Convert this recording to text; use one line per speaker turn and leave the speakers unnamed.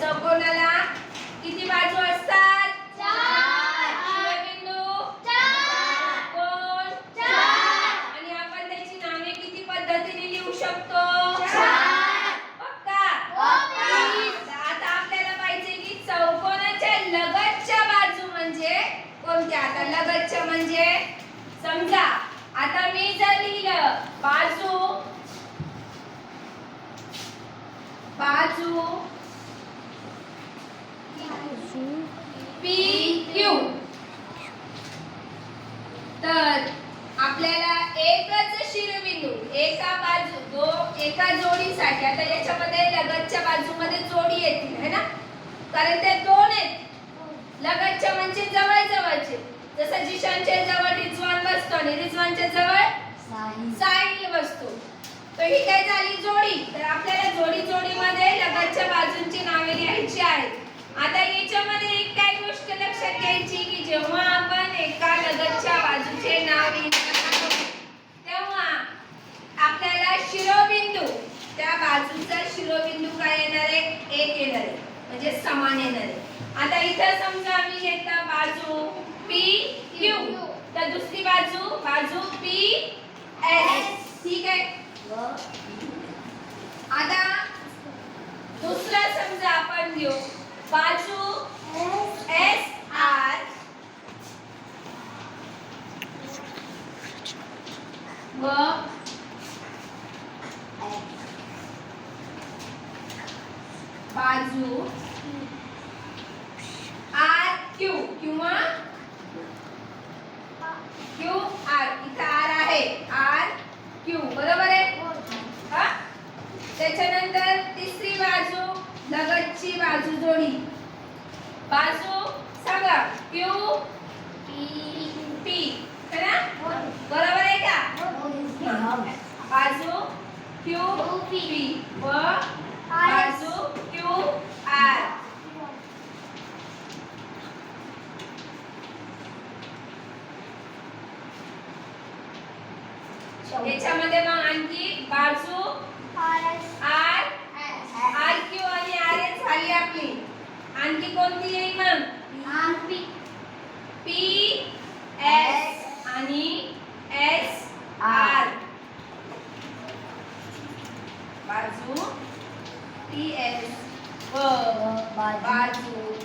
चौकोनाला किती बाजू असतात? आणि आपण त्याची नावे किती पद्धतीने लिहू शकतो?
चार.
पक्का?
पक्का.
आता आपल्याला पाहिजे की चौकोनाच्या लगतच्या बाजू म्हणजे कोणत्या? आता लगतच्या म्हणजे समजा आता मी जर लिहिलं बाजू बाजू पी क्यू तर आपल्याला एकच शिरोबिंदू एका बाजू दो एका जोडीसाठी आता याच्यामध्ये लगतच्या बाजूमध्ये जोडी येतील है ना? कारण ते दोन आहेत. लगतच्या म्हणजे जवळ जवळचे जसं जिशांच्या जवळ रिजवान बसतो आणि रिजवानच्या जवळ साहिल बसतो. तर ही काय झाली जोडी? तर आपल्याला जोडी जोडीमध्ये लगतच्या बाजूंची नावे लिहायची आहेत आता याच्यामध्ये एक काय गोष्ट लक्षात घ्यायची की जेव्हा आपण एका लगतच्या बाजूचे नाव लिहित आहोत, तेव्हा आपल्याला शिरोबिंदू त्या बाजूचा शिरोबिंदू काय येणार आहे एक येणार आहे म्हणजे समान येणार आहे आता इथं समजा मी घेतला बाजू पी क्यू तर दुसरी बाजू बाजू पी एस ठीक आहे? आता दुसरा समजा आपण घेऊ. बाजू एस आर व बाजू. आर क्यू किंवा क्यू आर इथं आर आहे. आर क्यू बरोबर आहे? हा? त्याच्यानंतर तिसरी बाजू लगतची बाजू जोडी. बाजू सांगा. क्यू पी है ना? बरोबर आहे का? बाजू क्यू पी व बाजू क्यू आर याच्यामध्ये मग आणखी बाजू आर आर क्यू आणि आर एस झाली आपली. आणखी कोणती येईल मग पी एस आणि एस आर. बाजू पी एस. व बाजू.